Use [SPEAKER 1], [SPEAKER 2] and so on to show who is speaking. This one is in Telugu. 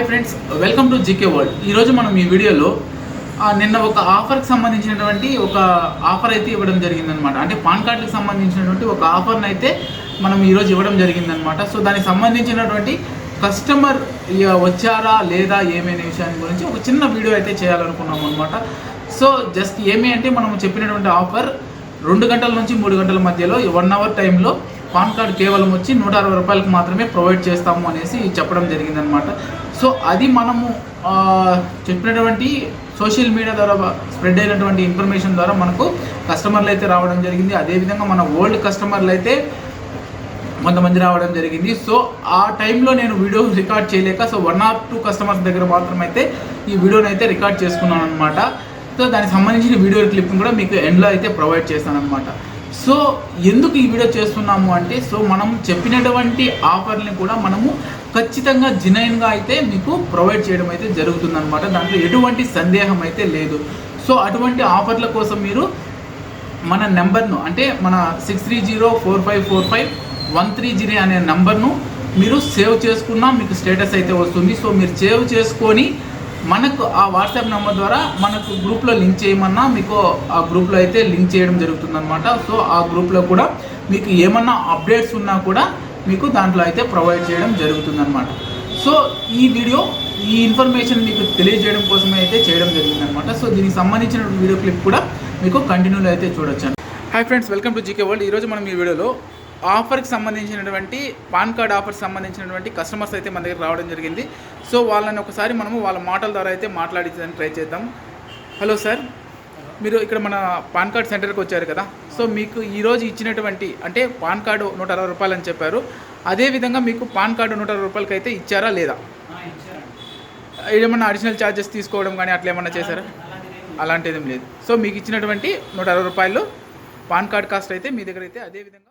[SPEAKER 1] Hi friends welcome to GK world. ఈరోజు మనం ఈ వీడియోలో నిన్న ఒక ఆఫర్కి సంబంధించినటువంటి ఒక ఆఫర్ అయితే ఇవ్వడం జరిగిందనమాట అంటే పాన్ కార్డుకి సంబంధించినటువంటి ఒక ఆఫర్ని అయితే మనం ఈరోజు ఇవ్వడం జరిగిందనమాట సో దానికి సంబంధించినటువంటి కస్టమర్ ఇక వచ్చారా లేదా ఏమైనా విషయాన్ని గురించి ఒక చిన్న వీడియో అయితే చేయాలనుకున్నాం అనమాట సో జస్ట్ ఏమి అంటే మనం చెప్పినటువంటి ఆఫర్ రెండు గంటల నుంచి మూడు గంటల మధ్యలో వన్ అవర్ టైంలో పాన్ కార్డ్ కేవలం వచ్చి నూట అరవై రూపాయలకు మాత్రమే ప్రొవైడ్ చేస్తాము అనేసి చెప్పడం జరిగిందనమాట సో అది మనము చెప్పినటువంటి సోషల్ మీడియా ద్వారా స్ప్రెడ్ అయినటువంటి ఇన్ఫర్మేషన్ ద్వారా మనకు కస్టమర్లు అయితే రావడం జరిగింది. అదేవిధంగా మన ఓల్డ్ కస్టమర్లు అయితే కొంతమంది రావడం జరిగింది. సో ఆ టైంలో నేను వీడియో రికార్డ్ చేయలేక so one or two customers దగ్గర మాత్రమైతే ఈ వీడియోని అయితే రికార్డ్ చేసుకున్నాను అనమాట సో దానికి సంబంధించిన వీడియో క్లిప్ని కూడా మీకు ఎండ్లో అయితే ప్రొవైడ్ చేస్తాను అనమాట సో ఎందుకు ఈ వీడియో చేస్తున్నాము అంటే సో మనం చెప్పినటువంటి ఆఫర్ని కూడా మనము ఖచ్చితంగా జినైన్గా అయితే మీకు ప్రొవైడ్ చేయడం అయితే జరుగుతుందనమాట దాంట్లో ఎటువంటి సందేహం అయితే లేదు. సో అటువంటి ఆఫర్ల కోసం మీరు మన నెంబర్ను అంటే మన six three zero four five four five one three zero అనే నెంబర్ను మీరు సేవ్ చేసుకున్నా మీకు స్టేటస్ అయితే వస్తుంది. సో మీరు సేవ్ చేసుకొని మనకు ఆ వాట్సాప్ నెంబర్ ద్వారా మనకు గ్రూప్లో లింక్ చేయమన్నా మీకు ఆ గ్రూప్లో అయితే లింక్ చేయడం జరుగుతుందన్నమాట. సో ఆ గ్రూప్లో కూడా మీకు ఏమన్నా అప్డేట్స్ ఉన్నా కూడా మీకు దాంట్లో అయితే ప్రొవైడ్ చేయడం జరుగుతుందన్నమాట. సో ఈ వీడియో ఈ ఇన్ఫర్మేషన్ మీకు తెలియజేయడం కోసమే అయితే చేయడం జరిగిందనమాట సో దీనికి సంబంధించిన వీడియో క్లిప్ కూడా మీకు కంటిన్యూలో అయితే చూడొచ్చు. Hi friends welcome to GK world. ఈరోజు మనం ఈ వీడియోలో ఆఫర్కి సంబంధించినటువంటి పాన్ కార్డ్ ఆఫర్కి సంబంధించినటువంటి కస్టమర్స్ అయితే మన దగ్గర రావడం జరిగింది. సో వాళ్ళని ఒకసారి మనము వాళ్ళ మాటల ద్వారా అయితే మాట్లాడించడానికి ట్రై చేద్దాం. హలో సార్ మీరు ఇక్కడ మన పాన్ కార్డ్ సెంటర్కి వచ్చారు కదా? సో మీకు ఈరోజు ఇచ్చినటువంటి అంటే పాన్ కార్డు నూట అరవై రూపాయలు అని చెప్పారు. అదేవిధంగా మీకు పాన్ కార్డు నూట అరవై రూపాయలకి అయితే ఇచ్చారా లేదా? ఏమన్నా అడిషనల్ ఛార్జెస్ తీసుకోవడం కానీ అట్లా ఏమన్నా చేశారా? అలాంటిది ఏం లేదు. సో మీకు ఇచ్చినటువంటి నూట అరవై రూపాయలు పాన్ కార్డ్ కాస్ట్ అయితే మీ దగ్గర అయితే అదేవిధంగా